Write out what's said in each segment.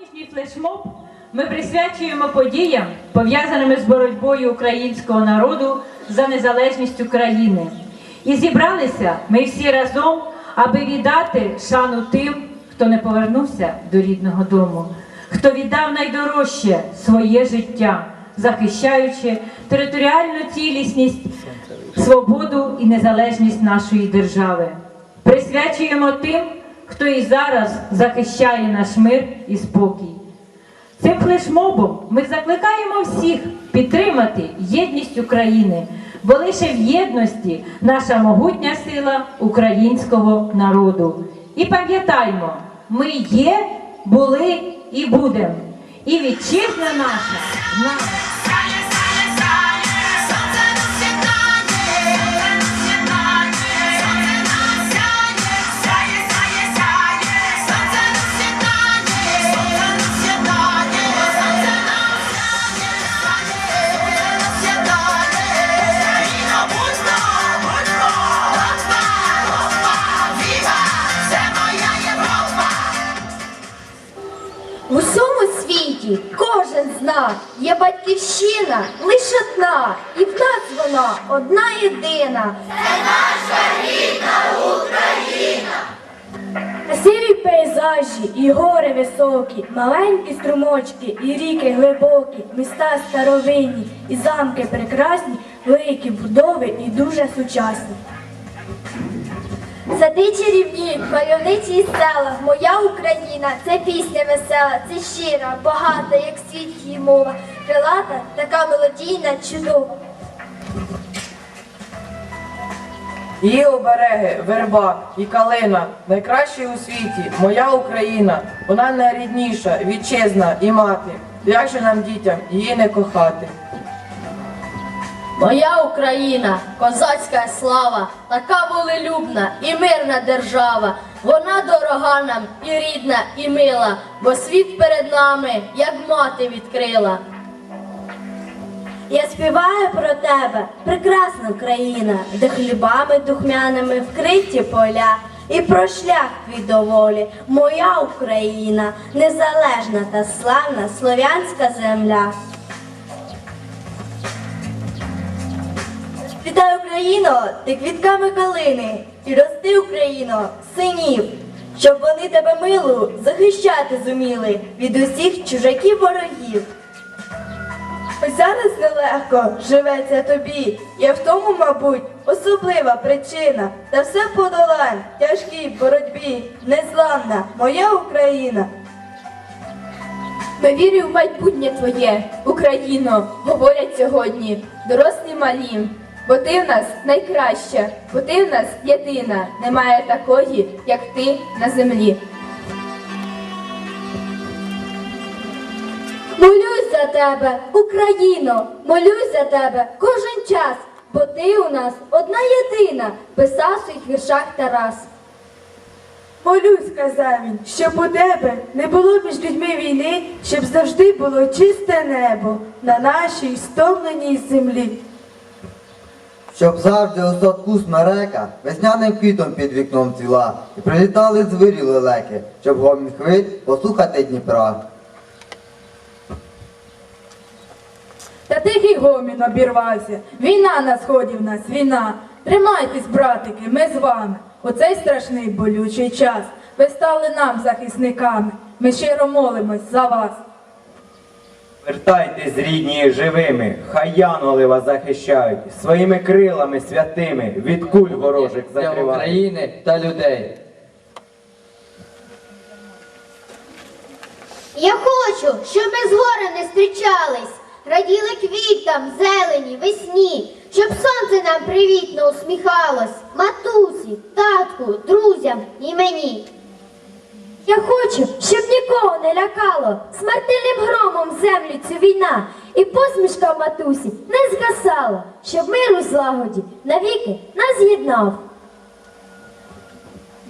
Сьогоднішній флешмоб ми присвячуємо подіям, пов'язаними з боротьбою українського народу за незалежність України. І зібралися ми всі разом, аби віддати шану тим, хто не повернувся до рідного дому, хто віддав найдорожче своє життя, захищаючи територіальну цілісність, свободу і незалежність нашої держави. Присвячуємо тим, хто і зараз захищає наш мир і спокій. Цим флешмобом ми закликаємо всіх підтримати єдність України, бо лише в єдності наша могутня сила українського народу. І пам'ятаймо, ми є, були і будемо. І вітчизна наша з В усьому світі кожен з нас є батьківщина лише одна, і в нас вона одна єдина. Красиві пейзажі і гори високі, маленькі струмочки і ріки глибокі, міста старовинні і замки прекрасні, великі будови і дуже сучасні. Сади чарівні, мальовничі і села, моя Україна, це пісня весела, це щира, багата, як світ її мова, крилата, така мелодійна, чудова. Її обереги, верба і калина найкращі у світі, моя Україна, вона найрідніша, вітчизна і мати. Як же нам дітям її не кохати? Моя Україна, козацька слава, така волелюбна і мирна держава. Вона дорога нам і рідна, і мила, бо світ перед нами, як мати відкрила. Я співаю про тебе, прекрасна країна, де хлібами духмяними вкриті поля, і про шлях твій доволі, моя Україна, незалежна та славна слов'янська земля. Україно, ти квітками калини, і рости Україно, синів, щоб вони тебе милу захищати зуміли від усіх чужаків ворогів. Ось зараз нелегко живеться тобі, є в тому, мабуть, особлива причина. Та все подолань, тяжкій боротьбі, незламна моя Україна. Ми вірю в майбутнє твоє, Україно, говорять сьогодні, дорослі малі. Бо ти в нас найкраща, бо ти в нас єдина, немає такої, як ти на землі. Молюсь за тебе, Україно, молюсь за тебе кожен час, бо ти у нас одна єдина, писав в своїх віршах Тарас. Молюсь, казав він, щоб у тебе не було між людьми війни, щоб завжди було чисте небо на нашій стомленій землі. Щоб завжди у садку смерека весняним квітом під вікном цвіла, і прилітали звирі лелеки, щоб гомін хвиль послухати Дніпра. Та тихий гомін обірвався. Війна на сході в нас, війна. Тримайтесь, братики, ми з вами. У цей страшний болючий час ви стали нам захисниками. Ми щиро молимось за вас. Вертайтесь рідні живими, хай янголи вас захищають, своїми крилами святими від куль ворожих для закривають. України та людей. Я хочу, щоб ми з горем не зустрічались, раділи квітам, зелені, весні, щоб сонце нам привітно усміхалось, матусі, татку, друзям і мені. Я хочу, щоб нікого не лякало смертельним громом землю цю війна, і посмішка в матусі не згасала, щоб мир у злагоді навіки нас з'єднав.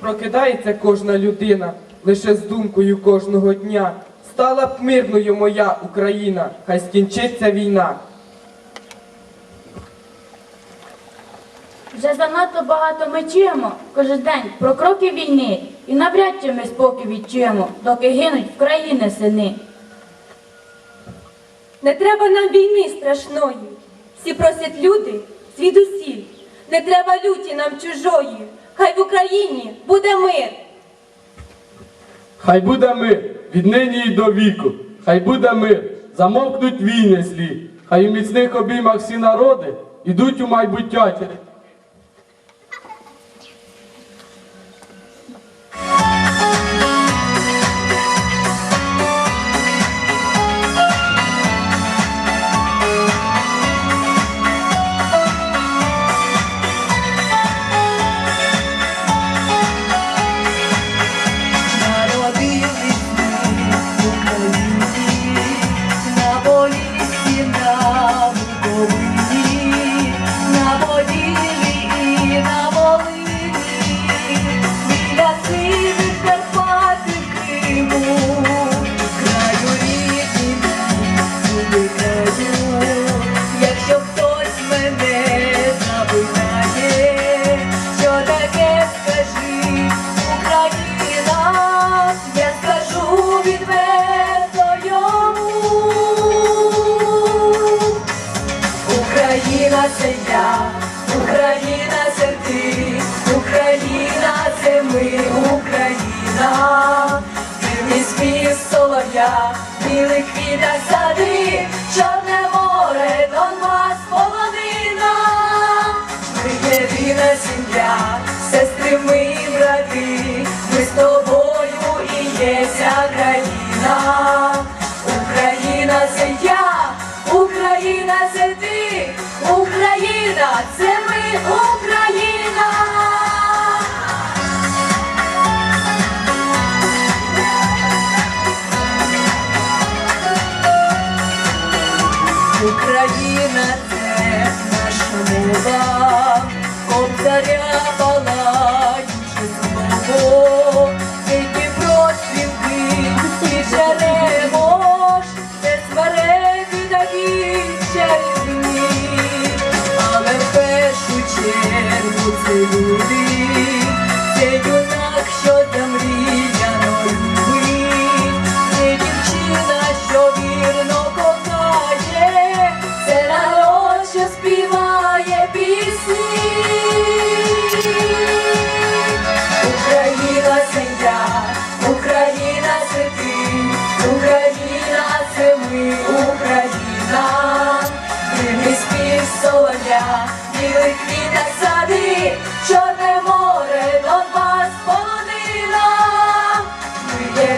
Прокидається кожна людина лише з думкою кожного дня. Стала б мирною моя Україна, хай скінчиться війна. Вже занадто багато ми чуємо кожен день про кроки війни. І навряд чи ми спокій відчуємо, доки гинуть в країни сини. Не треба нам війни страшної. Всі просять люди звідусіль. Не треба люті нам чужої. Хай в Україні буде мир. Хай буде мир віднині й до віку, хай буде мир, замовкнуть війни злі, хай у міцних обіймах всі народи ідуть у майбуття. Квітах сади, чорне море, Донбас, полонина. Ми єдина сім'я, сестри ми брати, ми з тобою і є країна. Україна це я, Україна це ти, Україна це ми, Україна це наша мова, кобзаря палаючи слово, тільки проспівки і це смереки такі чарівні, але в чергу це люди,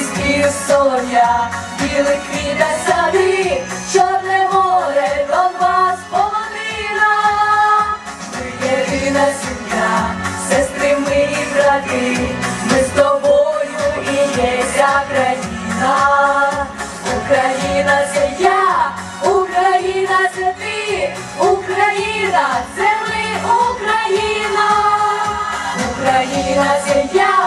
Спів солов'я, білий квіта сади, чорне море, Донбас, полонина. Ми єдина сім'я, сестри ми і брати, ми з тобою і є ця країна. Україна це я, Україна це ти, Україна це ми, Україна, Україна це я,